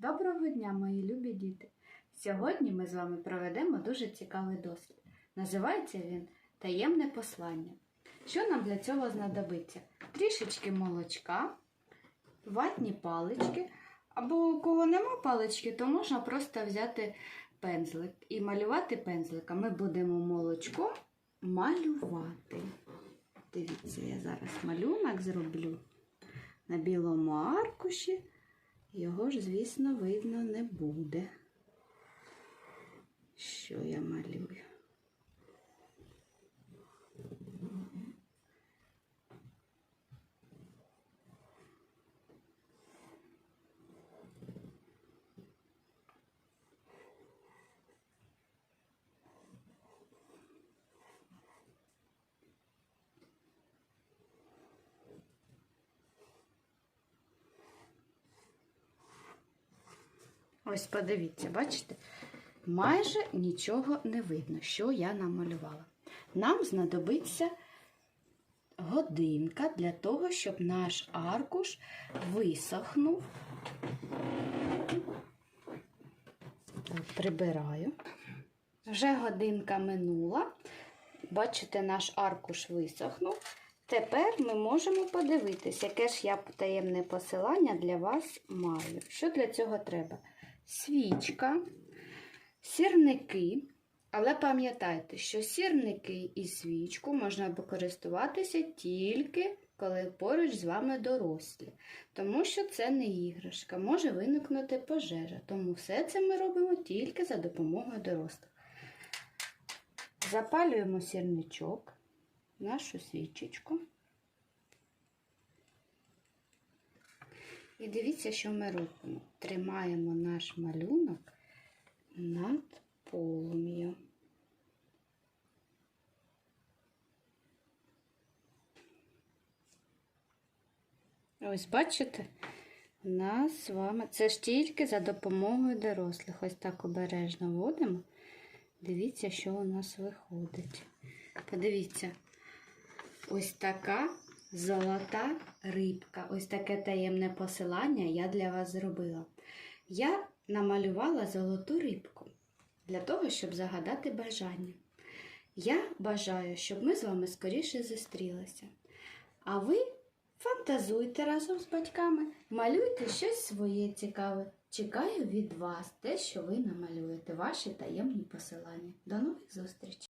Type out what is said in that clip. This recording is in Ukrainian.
Доброго дня, мої любі діти! Сьогодні ми з вами проведемо дуже цікавий дослід. Називається він Таємне послання. Що нам для цього знадобиться? Трішечки молочка, ватні палички, або у кого нема палички, то можна просто взяти пензлик і малювати пензликом. Ми будемо молочком малювати. Дивіться, я зараз малюнок зроблю на білому аркуші. Його ж, звісно, видно не буде. Що я малюю? Ось подивіться, бачите? Майже нічого не видно, що я намалювала. Нам знадобиться годинка для того, щоб наш аркуш висохнув. Прибираю. Вже годинка минула. Бачите, наш аркуш висохнув. Тепер ми можемо подивитися, яке ж я таємне посилання для вас маю. Що для цього треба? Свічка, сірники. Але пам'ятайте, що сірники і свічку можна користуватися тільки коли поруч з вами дорослі, тому що це не іграшка, може виникнути пожежа. Тому все це ми робимо тільки за допомогою дорослих. Запалюємо сірничок, нашу свічечку. І дивіться, що ми робимо. Тримаємо наш малюнок над полум'ям. Ось бачите, у нас з вами це ж тільки за допомогою дорослих. Ось так обережно водимо. Дивіться, що у нас виходить. Подивіться, ось така золота рибка. Ось таке таємне посилання я для вас зробила. Я намалювала золоту рибку для того, щоб загадати бажання. Я бажаю, щоб ми з вами скоріше зустрілися. А ви фантазуйте разом з батьками, малюйте щось своє цікаве. Чекаю від вас те, що ви намалюєте, ваші таємні посилання. До нових зустрічей!